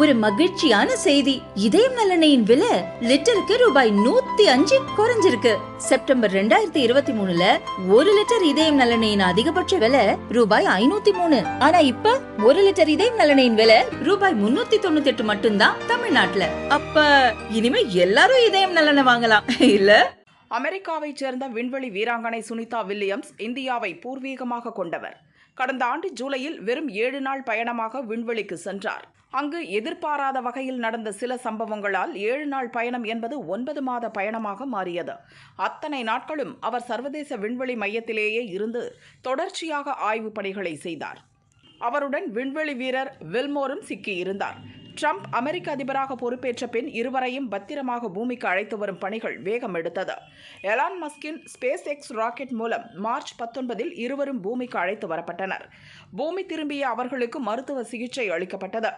ஒரு மகிழ்ச்சியான செய்தி. இதயம் நல்லெண்ணெயின் விலை லிட்டருக்கு ரூபாய் நூத்தி அஞ்சு குறைஞ்சிருக்கு. செப்டம்பர் ரெண்டாயிரத்தி இருபத்தி மூணுல ஒரு லிட்டர் இதயம் நலனையின் அதிகபட்ச விலை ரூபாய் ஐநூத்தி மூணு. ஆனா இப்ப ஒரு லிட்டர் இதயம் நலனையின் விலை ரூபாய் முன்னூத்தி தொண்ணூத்தி எட்டு மட்டும்தான் தமிழ்நாட்டுல. அப்ப இனிமே எல்லாரும் இதயம் நலனை வாங்கலாம் இல்ல? அமெரிக்காவைச் சேர்ந்த விண்வெளி வீராங்கனை சுனிதா வில்லியம்ஸ் இந்தியாவை பூர்வீகமாக கொண்டவர். கடந்த ஆண்டு ஜூலையில் வெறும் ஏழு நாள் பயணமாக விண்வெளிக்கு சென்றார். அங்கு எதிர்பாராத வகையில் நடந்த சில சம்பவங்களால் ஏழு நாள் பயணம் என்பது ஒன்பது மாத பயணமாக மாறியது. அத்தனை நாட்களும் அவர் சர்வதேச விண்வெளி மையத்திலேயே இருந்து தொடர்ச்சியாக ஆய்வுப் பணிகளை செய்தார். அவருடன் விண்வெளி வீரர் வில்மோரும் சிக்கியிருந்தார். ட்ரம்ப் அமெரிக்க அதிபராக பொறுப்பேற்ற பின் இருவரையும் பத்திரமாக பூமிக்கு அழைத்து வரும் பணிகள் வேகம் எடுத்தது. எலான் மஸ்கின் ஸ்பேஸ் எக்ஸ் ராக்கெட் மூலம் மார்ச் பத்தொன்பதில் இருவரும் பூமிக்கு அழைத்து வரப்பட்டனர். பூமி திரும்பிய அவர்களுக்கு மருத்துவ சிகிச்சை அளிக்கப்பட்டது.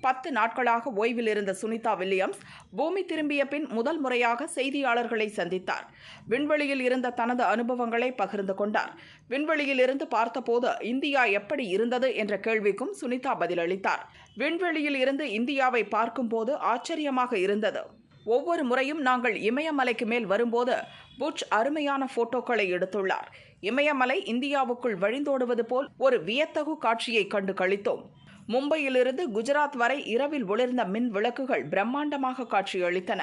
பத்து நாட்களாக ஓய்வில் இருந்த சுனிதா வில்லியம்ஸ் பூமி திரும்பிய பின் முதல் முறையாக செய்தியாளர்களை சந்தித்தார். விண்வெளியில் இருந்த தனது அனுபவங்களை பகிர்ந்து கொண்டார். விண்வெளியில் இருந்து பார்த்தபோது இந்தியா எப்படி இருந்தது என்ற கேள்விக்கும் சுனிதா பதிலளித்தார். விண்வெளியில் இருந்து இந்தியாவை பார்க்கும்போது ஆச்சரியமாக இருந்தது. ஒவ்வொரு முறையும் நாங்கள் இமயமலைக்கு மேல் வரும்போது புட்ச் அருமையான போட்டோக்களை எடுத்துள்ளார். இமயமலை இந்தியாவுக்குள் வழிந்தோடுவது போல் ஒரு வியத்தகு காட்சியை கண்டு கழித்தோம் மும்பையிலிருந்து குஜராத் வரை இரவில் ஒளிர்ந்த மின் விளக்குகள் பிரம்மாண்டமாக காட்சியளித்தன.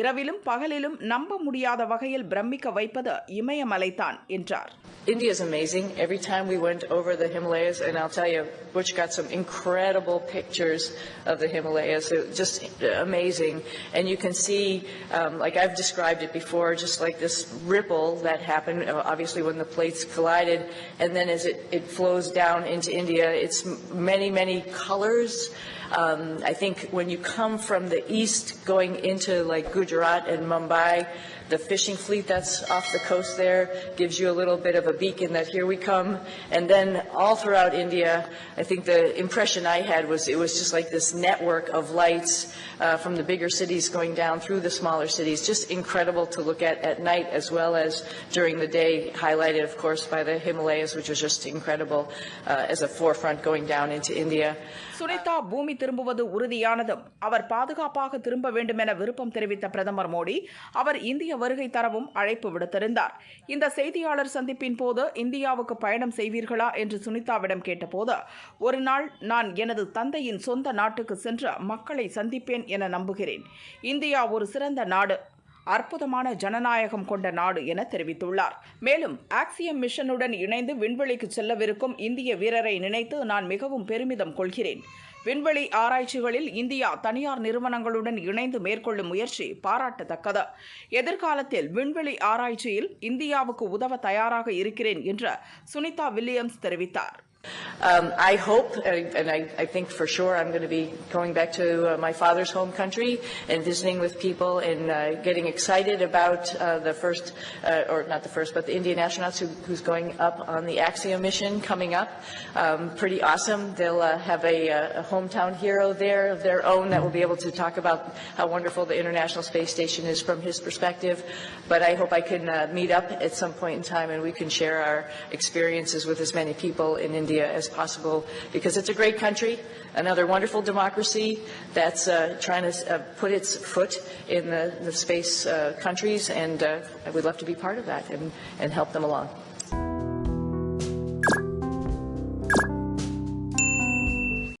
இரவிலும் பகலிலும் நம்ப முடியாத வகையில் பிரமிக்க வைப்பது இமயமலைதான் என்றார் India is amazing. Every time we went over the Himalayas, and I'll tell you, Butch got some incredible pictures of the Himalayas. It was just amazing. And you can see, um, like I've described it before, just like this ripple that happened, uh, obviously when the plates collided, and then as it, it flows down into India, it's m- many, many colors. Um, I think when you come from the east going into like Gujarat and Mumbai, the fishing fleet that's off the coast there gives you a little bit of a beacon that here we come. And then all throughout India, I think the impression I had was it was just like this network of lights uh, from the bigger cities going down through the smaller cities. Just incredible to look at at night as well as during the day, highlighted, of course, by the Himalayas, which was just incredible uh, as a forefront going down into India. Sunita பூமி திரும்புவது உறுதியானதும் அவர் பாதுகாப்பாக திரும்ப வேண்டும் என விருப்பம் தெரிவித்த பிரதமர் மோடி அவர் இந்திய வருகை தரவும் அழைப்பு விடுத்திருந்தார். இந்த செய்தியாளர் சந்திப்பின் போது இந்தியாவுக்கு பயணம் செய்வீர்களா? என்று சுனிதாவிடம் கேட்டபோது ஒரு நாள் நான் எனது தந்தையின் சொந்த நாட்டுக்கு சென்று மக்களை சந்திப்பேன் என நம்புகிறேன். இந்தியா ஒரு சிறந்த நாடு அற்புதமான ஜனநாயகம் கொண்ட நாடு என தெரிவித்துள்ளார். மேலும் ஆக்சியம் மிஷனுடன் இணைந்து விண்வெளிக்கு செல்லவிருக்கும் இந்திய வீரரை நினைத்து நான் மிகவும் பெருமிதம் கொள்கிறேன். விண்வெளி ஆராய்ச்சிகளில் இந்தியா தனியார் நிறுவனங்களுடன் இணைந்து மேற்கொள்ளும் முயற்சி பாராட்டத்தக்கது. எதிர்காலத்தில் விண்வெளி ஆராய்ச்சியில் இந்தியாவுக்கு உதவ தயாராக இருக்கிறேன் என்று சுனிதா வில்லியம்ஸ் தெரிவித்தார். Um, I hope, uh, and I, I think for sure, I'm going to be going back to uh, my father's home country and visiting with people and uh, getting excited about uh, the first, uh, or not the first, but the Indian astronauts who, who's going up on the Axiom mission coming up. Um, pretty awesome. They'll uh, have a, a hometown hero there of their own that will be able to talk about how wonderful the International Space Station is from his perspective. But I hope I can meet up at some point in time and we can share our experiences with as many people in India as possible because it's a great country, another wonderful democracy that's uh, trying to uh, put its foot in the, the space uh, countries, and uh, I would love to be part of that and, and help them along.